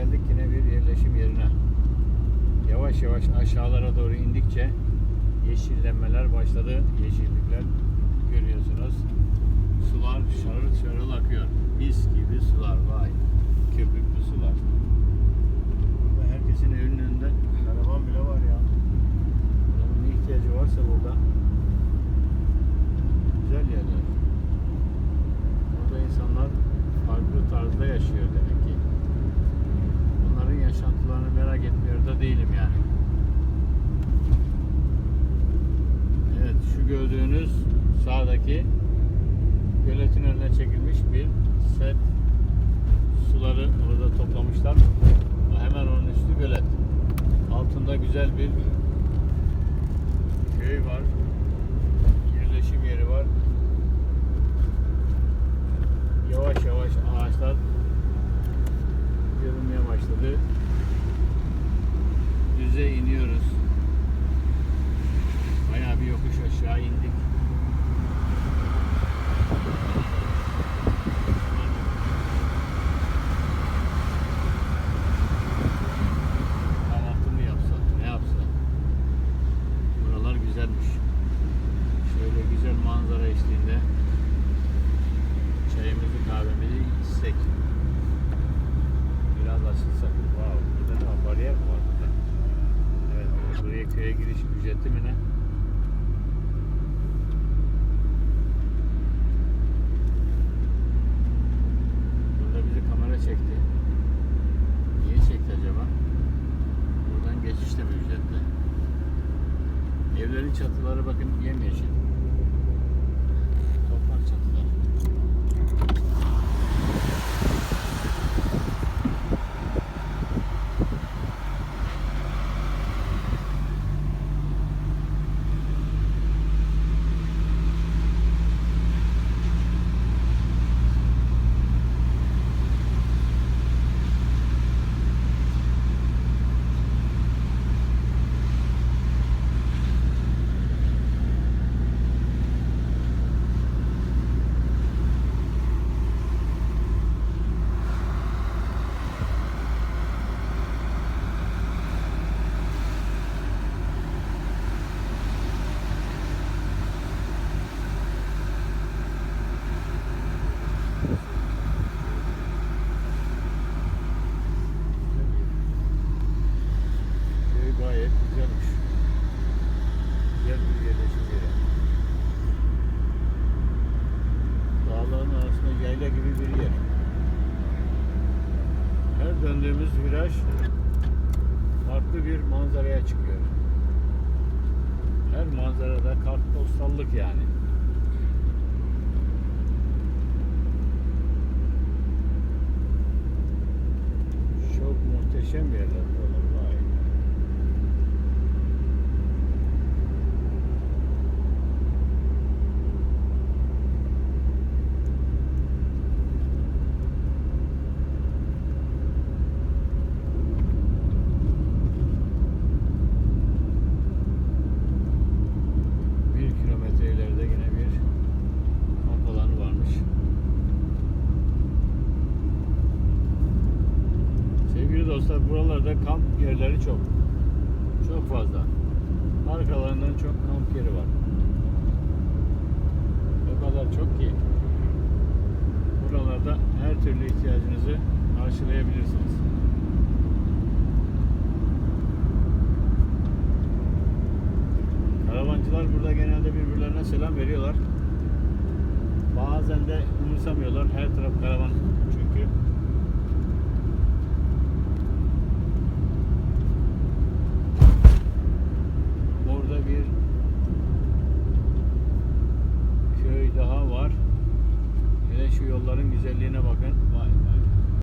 geldik yine bir yerleşim yerine. Yavaş yavaş aşağılara doğru indikçe yeşillenmeler başladı. Yeşillikler görüyorsunuz. Sular şarıl şarıl akıyor. Mis gibi sular vay. Köpüklü sular. Burada herkesin evinin önünde karavan bile var ya. Adamın ne ihtiyacı varsa burada. Güzel yerler. Burada insanlar farklı tarzda yaşıyor demek yaşantılarını merak etmiyor da değilim yani. Evet şu gördüğünüz sağdaki göletin önüne çekilmiş bir set suları orada toplamışlar. Hemen onun üstü gölet. Altında güzel bir köy var. Yerleşim yeri var. Yavaş yavaş ağaçlar burada? Evet, buraya köye giriş ücretli mi ne? Evlerin çatıları bakın yemyeşil. Toprak çatılar. Köy gayet güzelmiş. Güzel bir yerleşim yeri. Dağların yayla gibi bir yer. Her döndüğümüz viraj farklı bir manzaraya çıkıyor. Her manzarada kartpostallık yani. Çok muhteşem yerler buralar. Vay. Bir kilometre ileride yine bir kamp alanı varmış. Sevgili buralarda kamp yerleri çok. Çok fazla. Arkalarından çok kamp yeri var. O kadar çok ki buralarda her türlü ihtiyacınızı karşılayabilirsiniz. Karavancılar burada genelde birbirlerine selam veriyorlar. Bazen de umursamıyorlar. Her taraf karavan çünkü. Orada bir köy daha var. Hele şu yolların güzelliğine bakın. Vay be.